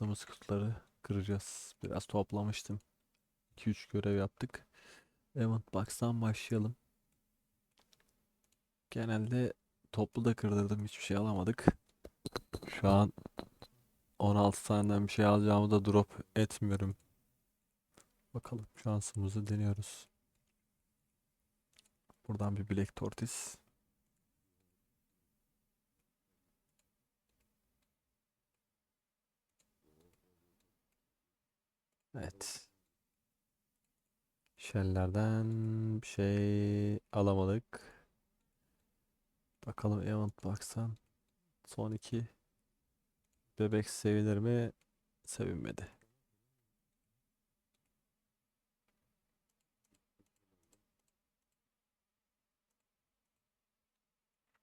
bastığımız kutuları kıracağız. Biraz toplamıştım. 2-3 görev yaptık. Event Box'tan başlayalım. Genelde toplu da kırdırdım. Hiçbir şey alamadık. Şu an 16 taneden bir şey alacağımı da drop etmiyorum. Bakalım şansımızı deniyoruz. Buradan bir Black Tortoise. Evet. Shell'lerden bir şey alamadık. Bakalım Event Box'tan son iki bebek sevilir mi? Sevinmedi.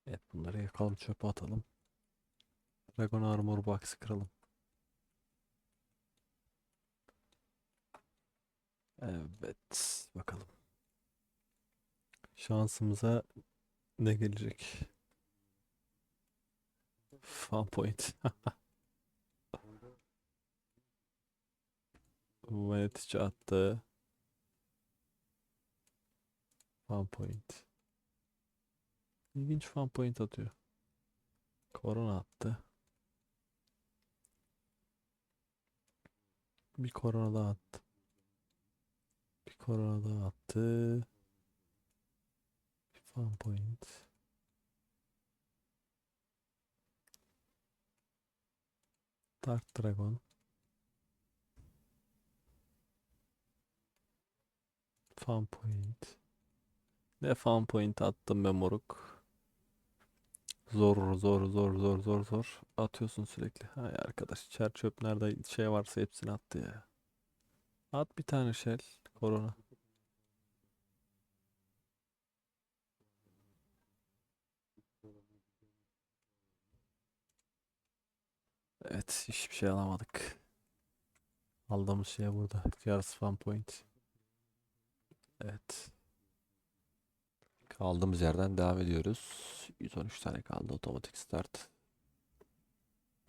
Evet bunları yakalım çöpe atalım. Dragon Armor Box'ı kıralım. Evet bakalım. Şansımıza ne gelecek? Fan point. Vanity attı. Fan point. İlginç fan point atıyor. Korona attı. Bir korona daha attı. Daha attı. Fan point. Dark Dragon. Fan point. Ne fan point attım be moruk. Zor zor zor zor zor zor atıyorsun sürekli. Hay arkadaş çer çöp nerede şey varsa hepsini attı ya. At bir tane shell korona. Evet hiçbir şey alamadık. Aldığımız şey burada. Yarısı fan point. Evet. Kaldığımız yerden devam ediyoruz. 113 tane kaldı otomatik start.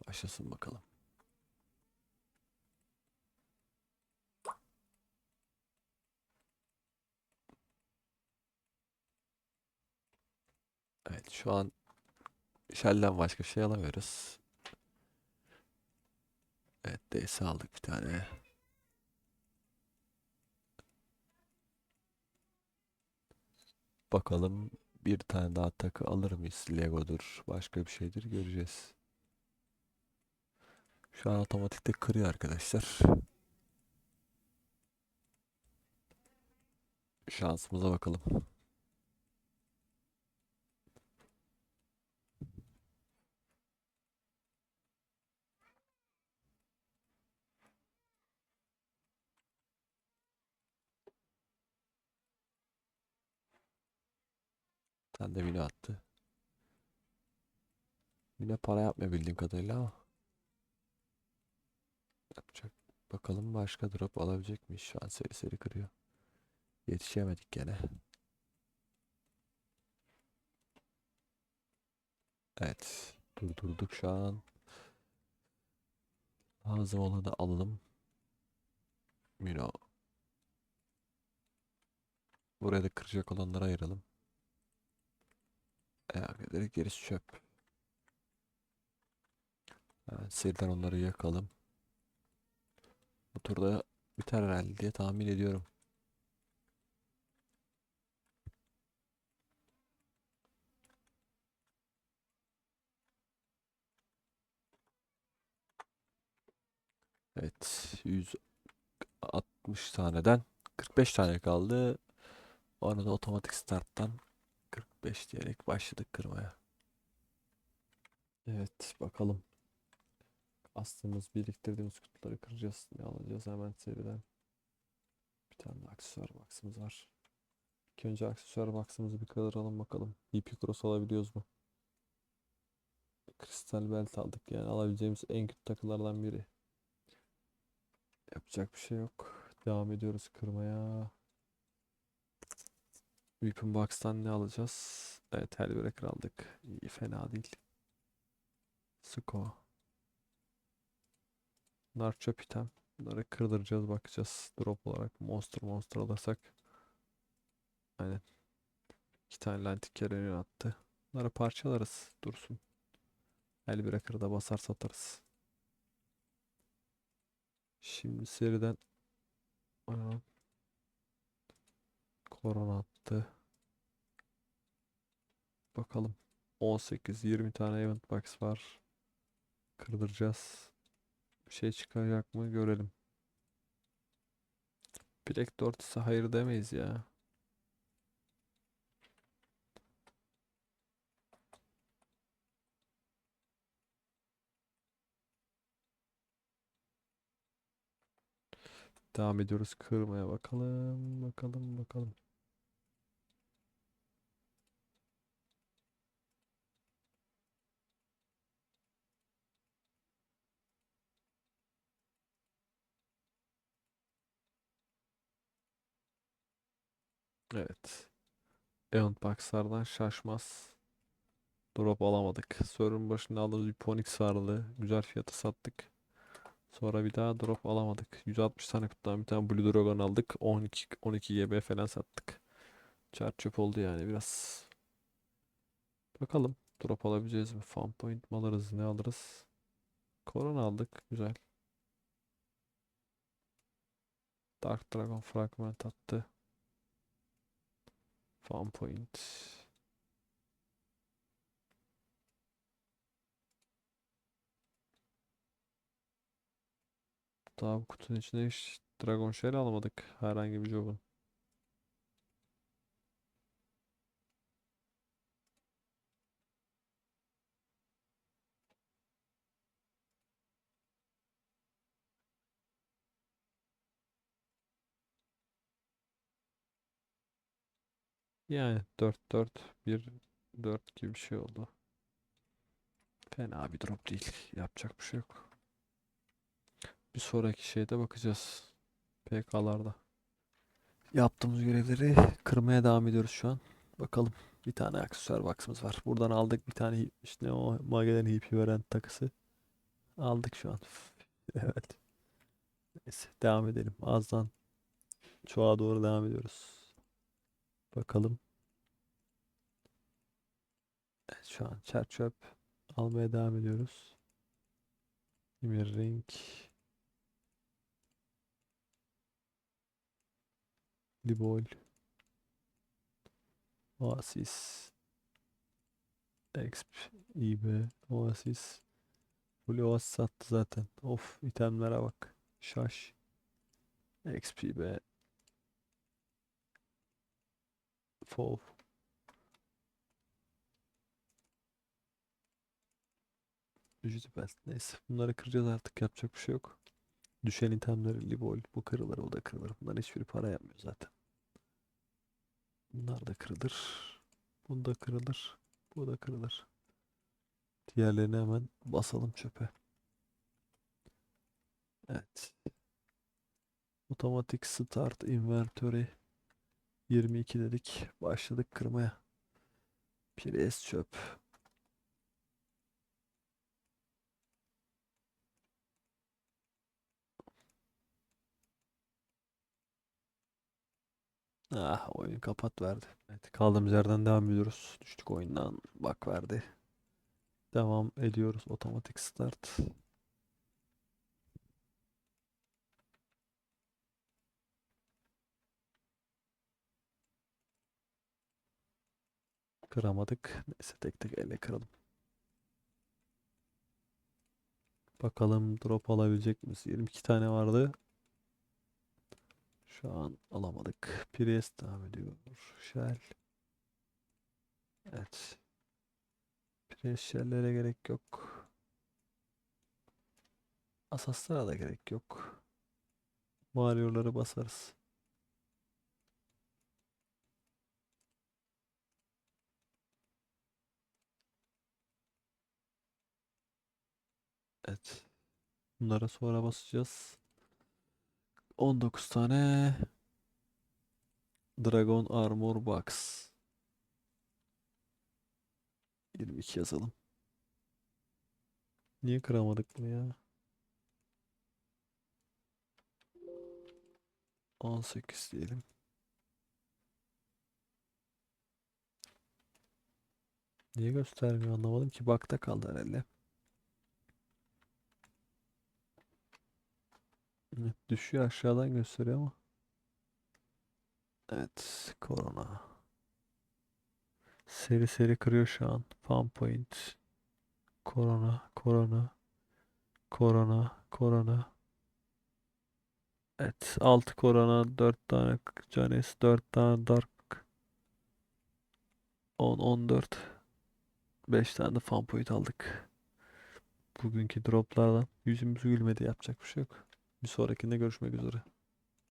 Başlasın bakalım. Evet şu an Shell'den başka şey alamıyoruz. Evet DS aldık bir tane. Bakalım bir tane daha takı alır mıyız? Lego'dur, başka bir şeydir göreceğiz. Şu an otomatikte kırıyor arkadaşlar. Şansımıza bakalım. Sen de Mine attı. Mine para yapmıyor bildiğim kadarıyla ama. Yapacak. Bakalım başka drop alabilecek miyiz? Şu an seri seri kırıyor. Yetişemedik gene. Evet. Durdurduk şu an. Lazım olanı alalım. Mino. Buraya da kıracak olanları ayıralım. Direkt gerisi çöp. Evet, seriden onları yakalım. Bu turda biter herhalde diye tahmin ediyorum. Evet, 160 taneden 45 tane kaldı. Onu da otomatik starttan 45 diyerek başladık kırmaya. Evet bakalım. Astığımız biriktirdiğimiz kutuları kıracağız. Ne alacağız hemen seriden. Bir tane aksesuar box'ımız var. İlk önce aksesuar box'ımızı bir kıralım bakalım. EP Cross alabiliyoruz mu? Kristal belt aldık yani alabileceğimiz en kötü takılardan biri. Yapacak bir şey yok. Devam ediyoruz kırmaya. Weapon Box'tan ne alacağız? Evet Hellbreaker aldık. İyi fena değil. Suko. Bunlar çöp item. Bunları kırdıracağız bakacağız. Drop olarak monster monster alırsak. Aynen. İki tane lantik kereni attı. Bunları parçalarız. Dursun. El breaker'da basar satarız. Şimdi seriden. Korona attı. Bakalım. 18-20 tane event box var. Kırdıracağız. Bir şey çıkacak mı görelim. Black Dot ise hayır demeyiz ya. Devam ediyoruz kırmaya bakalım. Bakalım bakalım. Evet. Event Box'lardan şaşmaz. Drop alamadık. Server'ın başında aldığımız bir Ponix vardı. Güzel fiyata sattık. Sonra bir daha drop alamadık. 160 tane kutudan bir tane Blue Dragon aldık. 12 12 GB falan sattık. Çar çöp oldu yani biraz. Bakalım drop alabileceğiz mi? Farm point mi alırız? Ne alırız? Korona aldık. Güzel. Dark Dragon fragment attı. Farm point. Daha bu kutunun içinde hiç Dragon Shell almadık. Herhangi bir job'un. Yani 4 4 1 4 gibi bir şey oldu. Fena bir drop değil. Yapacak bir şey yok. Bir sonraki şeyde bakacağız. PK'larda. Yaptığımız görevleri kırmaya devam ediyoruz şu an. Bakalım. Bir tane aksesuar box'ımız var. Buradan aldık bir tane işte o Magellan Hippie veren takısı. Aldık şu an. Evet. Neyse devam edelim. Azdan çoğa doğru devam ediyoruz. Bakalım. Evet, şu an çer çöp almaya devam ediyoruz. Emir Ring. Oasis. Exp. eBay. Oasis. Full Oasis sattı zaten. Of itemlere bak. Şaş. XP be. Fov. Ücreti belt. Neyse. Bunları kıracağız artık. Yapacak bir şey yok. Düşen itemleri Libol. Bu kırılır. O da kırılır. Bunların hiçbiri para yapmıyor zaten. Bunlar da kırılır. Bu da kırılır. Bu da kırılır. Diğerlerini hemen basalım çöpe. Evet. Otomatik start inventory 22 dedik. Başladık kırmaya. Pires çöp. Ah oyun kapat verdi. Evet kaldığımız yerden devam ediyoruz. Düştük oyundan. Bak verdi. Devam ediyoruz. Otomatik start. Kıramadık. Neyse tek tek elle kıralım. Bakalım drop alabilecek miyiz? 22 tane vardı. Şu an alamadık. Priest devam ediyor. Shell. Evet. Priest shell'lere gerek yok. Asaslara da gerek yok. Warrior'ları basarız. Evet. Bunlara sonra basacağız. 19 tane Dragon Armor Box. 22 yazalım. Niye kıramadık bunu ya? 18 diyelim. Niye göstermiyor anlamadım ki. Bakta kaldı herhalde. Evet, düşüyor aşağıdan gösteriyor ama. Evet, korona. Seri seri kırıyor şu an. Farm point. Korona, korona, korona, korona. Evet, 6 korona, 4 tane Canes, 4 tane Dark. 10, 14. 5 tane de farm point aldık. Bugünkü droplardan yüzümüz gülmedi yapacak bir şey yok. Bir sonrakinde görüşmek üzere.